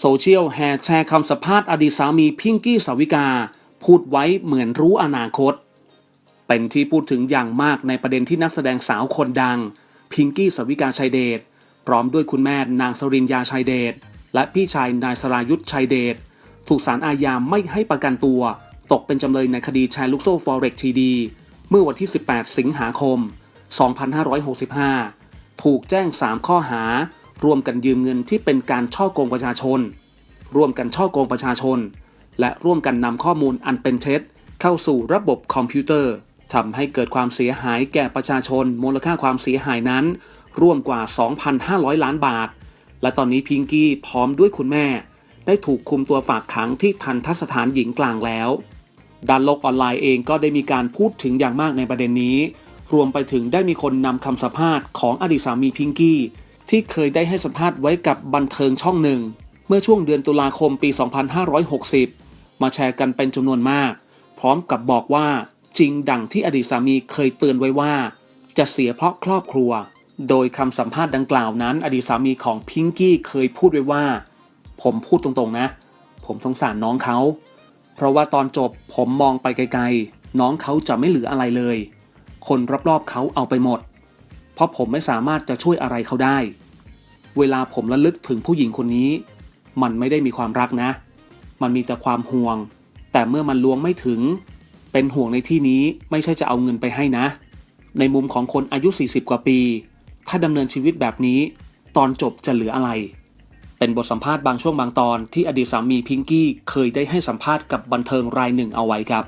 โซเชียลแห่แชร์คำสัมภาษณ์อดีตสามีพิงกี้สาวิกา พูดไว้เหมือนรู้อนาคต เป็นที่พูดถึงอย่างมากในประเด็นที่นักแสดงสาวคนดัง พิงกี้สาวิกาชัยเดชพร้อมด้วยคุณแม่นางสรินยาชัยเดชและพี่ชายนายสรายุทธชัยเดชถูกสารอาญาไม่ให้ประกันตัว ตกเป็นจำเลยในคดีแชร์ลูกโซ่ฟอเร็กทีดี เมื่อวันที่ 18 สิงหาคม 2565 ถูกแจ้ง 3 ข้อหา ร่วมกันยืมเงินที่เป็นการช่อโกงประชาชน ร่วมกันช่อโกงประชาชน และร่วมกันนำข้อมูลอันเป็นเท็จ เข้าสู่ระบบคอมพิวเตอร์ทำให้เกิดความเสียหายแก่ประชาชน มูลค่าความเสียหายนั้น ร่วมกว่า 2,500 ล้านบาท และตอนนี้พิงกี้พร้อมด้วยคุณแม่ ได้ถูกคุมตัวฝากขังที่ทันทสถานหญิงกลางแล้ว ด้านโลกออนไลน์เองก็ได้มีการพูดถึงอย่างมากในประเด็นนี้ รวมไปถึงได้มีคนนำคำสัมภาษณ์ของอดีตสามีพิงกี้ ที่เคยได้ให้สัมภาษณ์ไว้กับบันเทิงช่องหนึ่ง เมื่อช่วงเดือนตุลาคมปี 2560 มาแชร์กันเป็นจำนวนมาก พร้อมกับบอกว่าจริงดังที่อดีตสามีเคยเตือนไว้ว่า จะเสียเพราะครอบครัว โดยคำสัมภาษณ์ดังกล่าวนั้น อดีตสามีของพิงกี้เคยพูดไว้ว่า ผมพูดตรงๆนะ ผมสงสารน้องเขา เพราะว่าตอนจบผมมองไปไกลๆ น้องเขาจะไม่เหลืออะไรเลย คนรอบๆเขาเอาไปหมด ราะผมไม่สามารถจะช่วยอะไรเขาได้ เวลาผมระลึกถึงผู้หญิงคนนี้ มันไม่ได้มีความรักนะ มันมีแต่ความห่วง แต่เมื่อมันลวงไม่ถึง เป็นห่วงในที่นี้ไม่ใช่จะเอาเงินไปให้นะ ในมุมของคนอายุ 40 กว่าปี ถ้าดำเนินชีวิตแบบนี้ ตอนจบจะเหลืออะไร เป็นบทสัมภาษณ์บางช่วงบางตอนที่อดีตสามีพิงกี้เคยได้ให้สัมภาษณ์กับบันเทิงรายหนึ่งเอาไว้ครับ